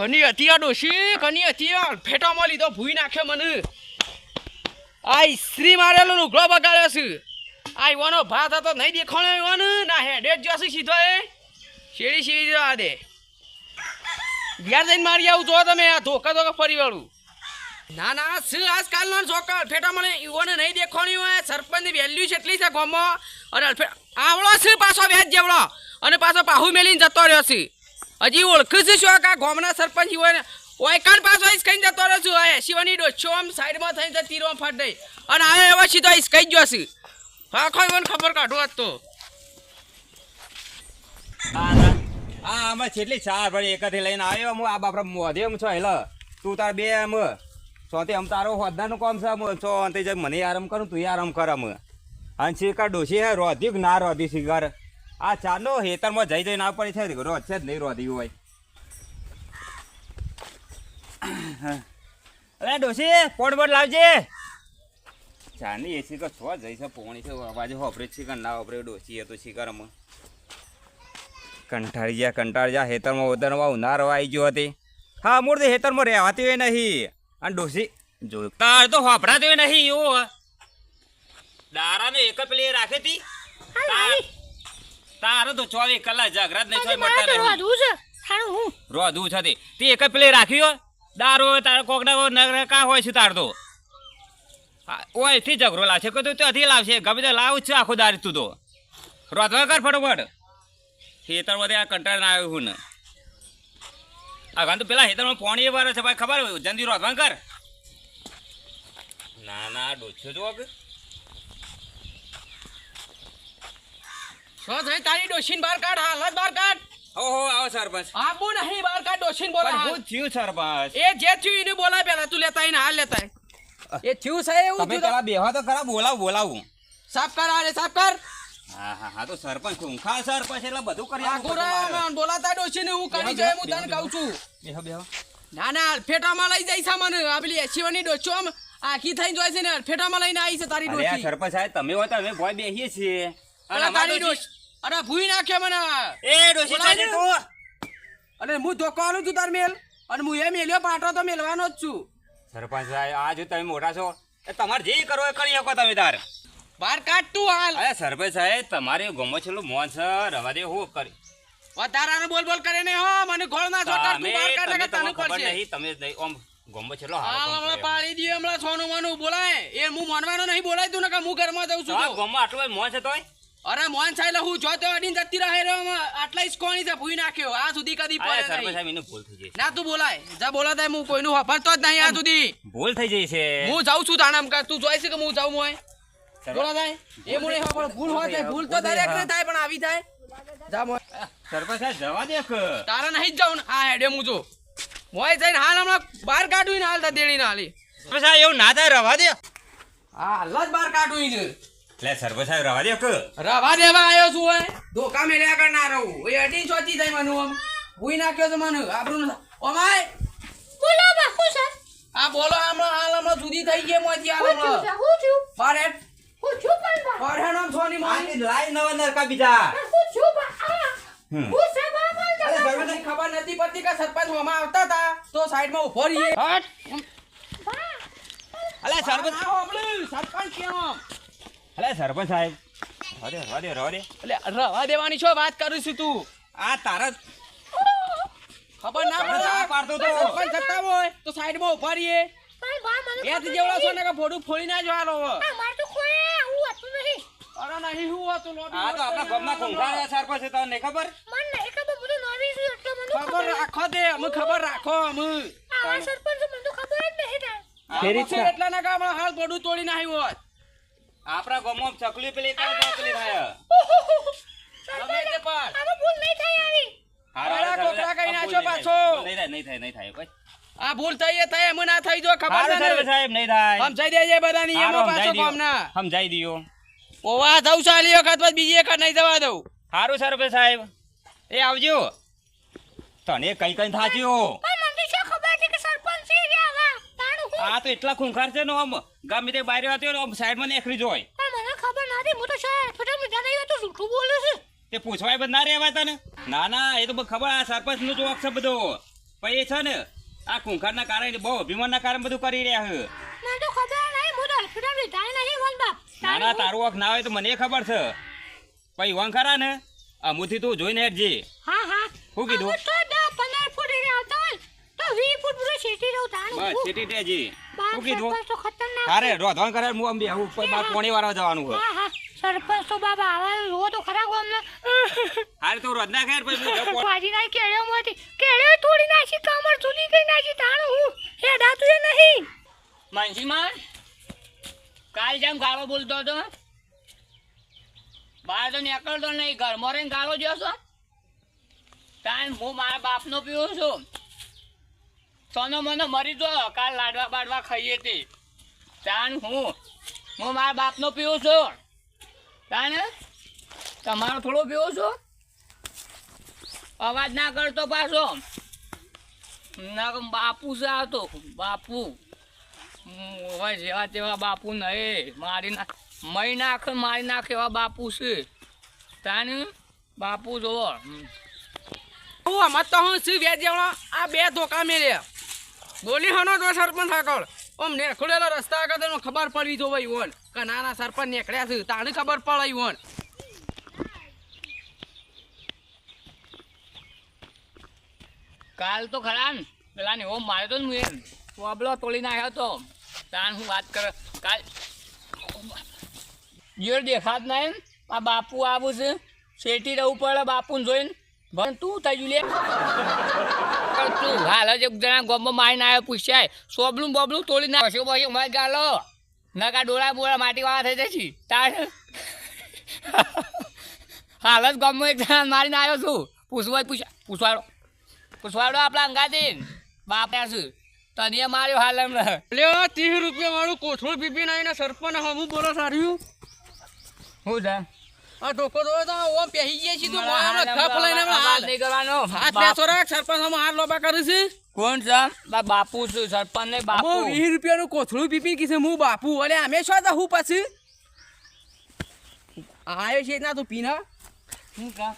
કની હતી આ ડોશી કની હતી આ ફેટામાં લીધો ભૂઈ નાખ્યો મને. આ ઇસ્ત્રી મારેલો લુગડો બગાડ્યો છે. આ ઈવાનો ભાત હતો નહીં દેખાણો ઈવાનો ના. હેડે જ જોશે સીધો એ. શેડી શેડી આ દે. ઘેર જઈને મારી આવું જો તમે, આ ધોકા ધોકા ફરી વાળું ના ના શું આજકાલનો છોકર ફેટા મને ઈવોને નહીં દેખાણી હોય સરપંચની વેલ્યુ છે એટલી છે ગોમો અને આવડો છે પાછો વ્યાજ જેવડો. અને પાછો પાહુ મેલીને જતો રહ્યો છે. હજી ઓળખું છું શું કા આ ગામના સરપંચ હોય ને? ઓયકાન પાછો ઈસકાઈને જતો રહ્યો છું. આ શિવાની ડોછો આમ સાઈડમાં થઈને તો તીરો ફાટ દઈ. અને આ એવો સીધો ઈસકાઈ ગયો છે હા કોઈ મને ખબર કાઢો આજ તો. હા ના. આમાં છેટલી ચાર ભાઈ એકથી લઈને આવ્યો. હું આ બાપરા મોધે એમ છો, હેલો. તું તાર બે એમ સોતે આમ તારો હોદ્દાનું કામ છે સોતે જે મને આરામ કરું, તું આરામ કર અમ અને શિકાર ડોશી હે રોધી ના રોધી શિકાર? આ ચાલો હેતરમાં જઈ જઈને આ પડી છે. રોજ છે જ નહીં રોધી હોય. અરે ડોસી પોટ બોટ લાવજે. ચાની એસી તો છો જઈ છે પોણી છે. અવાજ હોપરે શિકાર ના હોપરે ડોશી એ તો શિકારમાં કંટાળી ગયા કંટાળી ગયા. હેતરમાં ઉતરવા ઉનાળો આવી ગયો હતી. હા મૂળ હેતરમાં રહેવાતી હોય નહીં. અને ડોસી જોતા તો હોપરાતી હોય નહીં એવું દારાને એક જ પેલી રાખે તી તાર- તો ચોવીસ કલાક જાગરાત નહીં ચોવીસ મળતા નહીં. રોધું છે? તે. તે એક જ પેલી રાખ્યો દારો તારે કોકડા નગર કા હોય છે તાર તો? હા, ઓયથી ઝઘડો લાવશે કે તું ત્યાંથી લાવશે. ગમે તે લાવું છે આખો દારી તું તો. રોધવા કર ફટોફટ. ખેતર વધે આ કંટાળ ના આવ્યું હું ને. આ તો પેલા ખેતરમાં પોણી એ વારે છે ભાઈ ખબર હોય? જલ્દી રોધવા કર. ના ના ડોછો જો કે તારી ડોશીને બહાર કાઢ હાલ જ કાઢ. હો હો આવો સરપંચ. આબુ નહીં બહાર કાઢ ડોશીને બોલા હું થયું સરપંચ. એ જે થયું એને બોલાય પેલા તું લેતા આઈને હાલ લેતા એ થયું છે એવું તમે પેલા બેહવા તો ખરા બોલાવ બોલાવું. સાફ કર આલે સાફ કર. હા હા હા તો સરપંચ ખૂંખાર સરપંચ એટલે બધું કરી આ આપવું પડે મારે. ગોરા બોલાતા ડોશીને હું કરી જાય હું તને કહું છું. બેહો બેહો ના ના ફેટામાં લઈ જાય છે મને આ પેલી એસીવાની ડોશો આમ આખી થઈને જોઈ છે ને ફેટામાં લઈને આવી છે તારી ડોશી. સરપંચ સાહેબ તમે હોય તો અમે ભોય બેહીએ છીએ. અરે તારી ડોશ. અરે ભૂઈ નાખે મને. એ ડોશી ચાલે તો. અને હું ધોકો આલું છું તાર મેલ. અને હું એ મેલ્યો પાટો તો મેલવાનો જ છું. સરપંચ સાહેબ આ જો તમે મોટા છો એ તમારે જે કરો એ કરી શકો તમે તાર. બહાર કાઢ તું હાલ. અરે સરપંચ સાહેબ તમારે ગમો છેલું મોન છે રવા દે હું કરી. વધારાનો બોલ બોલ કરે ને હો મને ગોળ ના છોકર તું તમે બહાર કાઢ કે તને પડશે. નહીં તમે નહીં ઓમ ગમો છેલ્લો હાલ હમણાં પાડી દઈએ હમણાં સોનું માનું બોલાય. એ હું માનવાનો નહીં બોલાય તું ને કે હું ઘરમાં જઉં છું હા ગમો આટલો મોન છે તોય? અરે મોહન સાહેબ હું જોતો અડીને જતી રહે રે. આટલા ઇસ્કોણી છે ભૂઈ નાખ્યો. આ સુધી કદી પડે સરપંચ નહીં. સાહેબ એને ભૂલ થઈ જાય ના તું બોલાય. જા બોલાતા હું કોઈનું વાપરતો જ નહીં આ સુધી. ભૂલ થઈ જાય છે. હું જાઉં છું તાણામ કા તું જોઈ છે કે હું જાઉં મોય બોલા બોલાતાય એ મુને પણ ભૂલ હોય થાય ભૂલ તો દરેક ને થાય પણ આવી થાય જા મોય સરપંચ સાહેબ જવા દે તારે નહીં જ જાઉં ને. આ હેડે હું જો મોય જઈને હાલ હમણાં બહાર કાઢું ને હાલ દેડી ના હાલી. સરપંચ સાહેબ એવું ના થાય રવા દે. હા હાલ જ બહાર કાઢું ને લે સરપંચ સાહેબ રવા દે કે રવા દેવા આવ્યો છું હે. ધોકા મેળ્યા કર ના રહું. એ અડી ચોચી થઈ મને આમ ભૂઈ નાખ્યો તો મને. આબરૂ ન ઓમાય બોલો બાકુ સર આ બોલો હાલ હમણાં સુધી થઈ ગઈ મોતી હાલ હું છું હું ફારેટ હું છું પણ બા. ફારેટ આમ સોની મોની લાઈ નવા નરકા બીજા. હું છું બા આ. હું સર ખબર નથી પડતી કે સરપંચ હોમાં આવતા હતા? તો સાઈડમાં ઊભો રહીએ હટ. અલે સરપંચ. આવો હોબળું, સરપંચ કેમ અલે સરપંચ સાહેબ. રવા દે રવા દે રવા દે એટલે રવા દેવાની છો વાત કરું છું તું. આ તારા ખબર ના પડે. આ પાડતો પડે તો. સરપંચ જતા હોય તો સાઈડમાં ઊભા રહીએ. પણ એ જ જેવડા છો ને કે ફોડું ફોડી ના જવાનો આ માર તો કોઈ હું હતું નહીં. અરે નહીં હું હતું લોબી આ તો આપણા ગામના ખૂંખાર સરપંચ છે તને ખબર? મન નહીં ખબર બધું નવી છું એટલે મને ખબર ખબર રાખો દે અમે ખબર રાખો અમે આ સરપંચ મને તો ખબર જ નહીં ફેરી છે એટલા ના કામ હાલ ફોડું તોડી નાખ્યું હોત. આપણા ગામમાં ચકલી પેલી કાં ચકલી થાય. ગમે તે પણ. આનો ભૂલ નહીં થાય આવી. હારા કોકરા કઈ સાહેબ, પાછો. નહીં થાય નહીં થાય નહીં થાય કોઈ. આ ભૂલ થઈ એ થાય એમ ના થઈ જો ખબર ના? ને સાહેબ નહીં થાય. સમજાઈ દેજે બધા નિયમો પાછો કોમના દ્યો. સમજાઈ દિયો. ઓવા જઉં ચાલી વખત બસ બીજી વખત નહીં જવા દઉં. સારું સર સાહેબ. એ આવજો. તને કઈ કઈ થાચ્યું પણ મને તો શું ખબર હતી કે સરપંચ છે રે આવા તાણું હું આ તો એટલા ખૂંખાર છે ને આમ. ગમે તે બહાર હતો આમ સાઈડમાં નેખરી જોય. મને ખબર નથી હું તો થોડા મીઠા નહીં તો જૂઠું બોલું છું. તે પૂછવાય બધા ના રહેવાય તને? ના ના એ તો ખબર આ સરપંચનું જોક છે બધો. પછી એ છે ને આ ખૂંખારના કારણે બહુ અભિમાનના કારણે બધું કરી રહ્યા છે. મને તો ખબર નહીં હું તો હોસ્પિટલ લીધા નહીં વન બાપ ના ના તારું વખ ના હોય તો મને ખબર છે. પછી વંગ ખરા ને અમુથી તું જોઈને હેઠજે હા હા. શું કીધું? આવું તો દસ પંદર ફૂટ એને આવતા હોય તો વીસ ફૂટ પૂરું શેટી રહું તાણું બસ. ચીટી ટેજી. બાપ શું કીધું? સરપંચ તો ખતરનાક તારે રોધવાન કરે હું અંબી આવું બાર પોણી વાળવા જવાનું છે હા હા. સરપંચ તો બાબા આવા રો તો ખરા ગો અમને હારે તું રોજ ખેર પછી હું જાઉં. પોણી- વાજી નાખી કેળ્યો માંથી કેળ્યો તોડી નાખી કમર ચૂલી ગઈ નાખી તાણું હું? હેડાતું એ નહીં. માનસીમાં કાલ જેમ ગાળો બોલતો હતો બહાર તો નીકળતો નહીં ઘરમાં રહીને ગાળો જોશો તાન હું મારા બાપનો પીવું છું. સોનો મને મરી જો, કાલ લાડવા બાડવા ખાઈએ તે. તાન હું હું મારા બાપનો પીવું છું. તાને તમારો થોડો પીવું છો? અવાજ ના કરતો પાછો. ના બાપુ છે આવતો બાપુ. હવે જેવા તેવા બાપુ નહીં. મારી ના મય નાખે, મારી નાખે એવા બાપુ છે. તાને બાપુ જોવો. હું આમાં તો હું શું વેજ્યાવણો આ બે ધોકા મેલ્યા બોલી હનો તો સરપંચ આગળ. ઓમ નેખડેલો રસ્તા આગળ તને ખબર પડી જો ભાઈ ઓન. કે નાના સરપંચ નીકળ્યા છે તાને ખબર પડાય ઓન. કાલ તો ખરા ને પેલા ને ઓમ માર્યો તો ને હું વાબલો તોડી નાખ્યો તો. તાન હું વાત કર કાલ જોર દેખાત ના? આ બાપુ આવું છે. શેટી રહેવું પડે બાપુને જોઈને. તું થઈ લે. તું હાલ જ એક જણા ગોમમાં મારીને આવ્યો પૂછાય. સોબલું બોબલું તોડી ના પછી પછી મારી ગાલો? નકા ડોળા બોળા માટી વાળા થઈ જશે. તાર હાલ જ ગોમમાં એક જણા મારીને આવ્યો છું. પૂછવા પૂછા પૂછવાડો. પૂછવાડો આપણા અંગાથી. બાપ્યા છે તને માર્યો હાલ એમને લ્યો ત્રીસ રૂપિયા વાળું કોથળું પીપી નાઈને સરપંચ હમું બોલો સારું હું છે આ ઢોકો તો ઓમ પહેરી ગયા છીએ તો મોં ખપ લઈને હાલ. નહીં કરવાનો હાથ બેસો રાખ સરપંચ હમણાં હાથ લોબા કરે છે. કોણ છે? બાપુ છું સરપંચ ને બાપુ. હું વીસ રૂપિયાનું કોથળું પીપી કીધું હું બાપુ અલે અમે શું હતા હું પછી? આયો છે ના તું પીના શું છે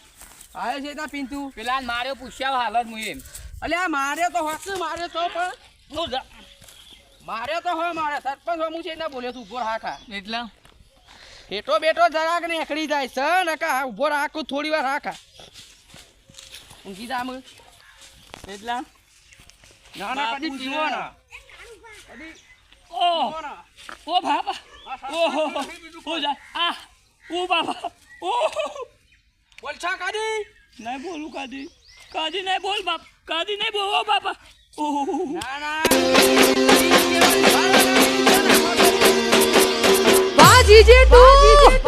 આયો છે ના પીન તું. પેલા માર્યો પૂછ્યા હાલત હું એમ. અલ્યા માર્યો તો હસ મારે તો પણ. શું મારે તો હો મારે સરપંચ હમું છે ના બોલ્યો તું ઊભો રાખા એટલે? હેઠો બેઠો જરાક ને એકડી જાય છે નકા ઊભો રાખું થોડી વાર રાખા. ઊંઘી જા મુ એટલા. ના ના કદી બાપુ પીવો ના કદી ઓ ઓ બાબા ઓહો. ઓ જા. આ. ઓ બાબા બોલ છા કાદી નહીં બોલું કાદી કાદી નહીં બોલ બાપ. કાદી નહીં બોલ. ઓ બાબા ઓ ના ના. જીજે તું